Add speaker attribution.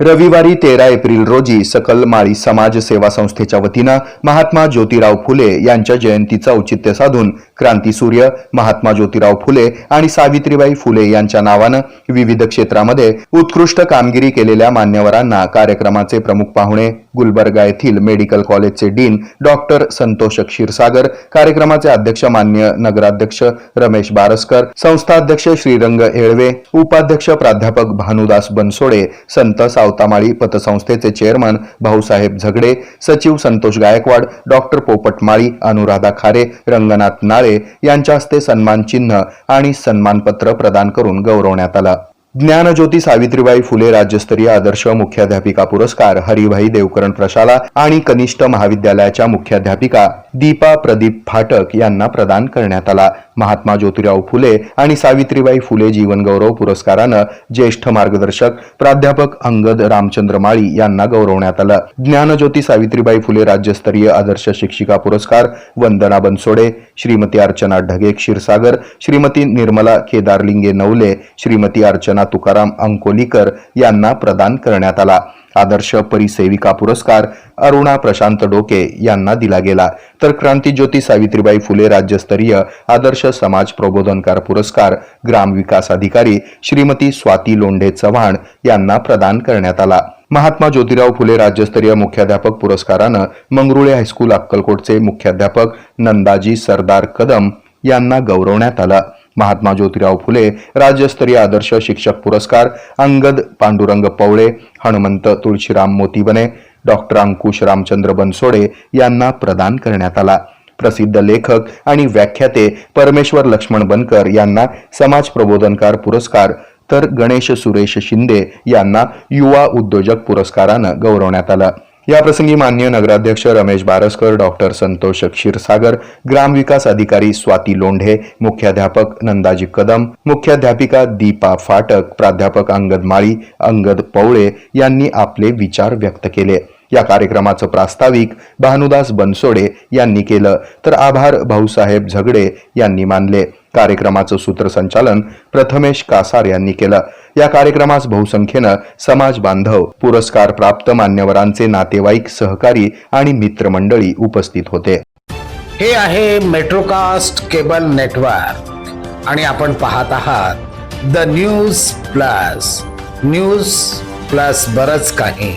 Speaker 1: रविवारी तेरा एप्रिल रोजी सकल माळी समाज सेवा संस्थेच्या वतीनं महात्मा ज्योतिराव फुले यांच्या जयंतीचं औचित्य साधून क्रांती सूर्य महात्मा ज्योतिराव फुले आणि सावित्रीबाई फुले यांच्या नावानं विविध क्षेत्रामध्ये उत्कृष्ट कामगिरी केलेल्या मान्यवरांना कार्यक्रमाचे प्रमुख पाहुणे गुलबर्गा येथील मेडिकल कॉलेजचे डीन डॉक्टर संतोष क्षीरसागर कार्यक्रमाचे अध्यक्ष मान्य नगराध्यक्ष रमेश बारसकर संस्थाध्यक्ष श्रीरंग येळवे उपाध्यक्ष प्राध्यापक भानुदास बनसोडे संत साव सावतामाळी पतसंस्थेचे चेअरमन भाऊसाहेब झगडे सचिव संतोष गायकवाड डॉक्टर पोपट माळी अनुराधा खारे रंगनाथ नाळे यांच्या हस्ते सन्मान चिन्ह आणि सन्मानपत्र प्रदान करून गौरवण्यात आलं. ज्ञानज्योती सावित्रीबाई फुले राज्यस्तरीय आदर्श मुख्याध्यापिका पुरस्कार हरिभाई देवकरण प्रशाला आणि कनिष्ठ महाविद्यालयाच्या मुख्याध्यापिका दीपा प्रदीप फाटक यांना प्रदान करण्यात आला. महात्मा ज्योतिराव फुले आणि सावित्रीबाई फुले जीवन गौरव पुरस्कारानं ज्येष्ठ मार्गदर्शक प्राध्यापक अंगद रामचंद्र माळी यांना गौरवण्यात आलं. ज्ञानज्योती सावित्रीबाई फुले राज्यस्तरीय आदर्श शिक्षिका पुरस्कार वंदना बनसोडे श्रीमती अर्चना ढगे क्षीरसागर श्रीमती निर्मला केदारलिंगे नवले श्रीमती अर्चना तुकाराम अंकोलीकर यांना प्रदान करण्यात आला. आदर्श परिसेविका पुरस्कार अरुणा प्रशांत डोके यांना दिला गेला. तर क्रांतीज्योती सावित्रीबाई फुले राज्यस्तरीय आदर्श समाज प्रबोधनकार पुरस्कार ग्रामविकास अधिकारी श्रीमती स्वाती लोंढे चव्हाण यांना प्रदान करण्यात आला. महात्मा ज्योतिराव फुले राज्यस्तरीय मुख्याध्यापक पुरस्कारानं मंगरुळे हायस्कूल अक्कलकोटचे मुख्याध्यापक नंदाजी सरदार कदम यांना गौरवण्यात आलं. महात्मा ज्योतिराव फुले राज्यस्तरीय आदर्श शिक्षक पुरस्कार अंगद पांडुरंग पवळे हनुमंत तुळशीराम मोतीबने डॉक्टर अंकुश रामचंद्र बनसोडे यांना प्रदान करण्यात आला. प्रसिद्ध लेखक आणि व्याख्याते परमेश्वर लक्ष्मण बनकर यांना समाज प्रबोधनकार पुरस्कार तर गणेश सुरेश शिंदे यांना युवा उद्योजक पुरस्कारानं गौरवण्यात आलं. याप्रसंगी मान्य नगराध्यक्ष रमेश बारसकर डॉक्टर संतोष क्षीरसागर ग्रामविकास अधिकारी स्वाती लोंढे मुख्याध्यापक नंदाजी कदम मुख्याध्यापिका दीपा फाटक प्राध्यापक अंगद माळी अंगद पवळे यांनी आपले विचार व्यक्त केले. या कार्यक्रमाचं प्रास्ताविक भानुदास बनसोडे यांनी केलं. तर आभार भाऊसाहेब झगडे यांनी मानले. कार्यक्रमाचं सूत्रसंचालन प्रथमेश कासार यांनी केलं. या कार्यक्रमास बहुसंख्येनं समाज बांधव पुरस्कार प्राप्त मान्यवरांचे नातेवाईक सहकारी आणि मित्रमंडळी उपस्थित होते.
Speaker 2: हे आहे मेट्रोकास्ट केबल नेटवर्क. आणि आपण पाहत आहात the news plus. News plus बरच काही.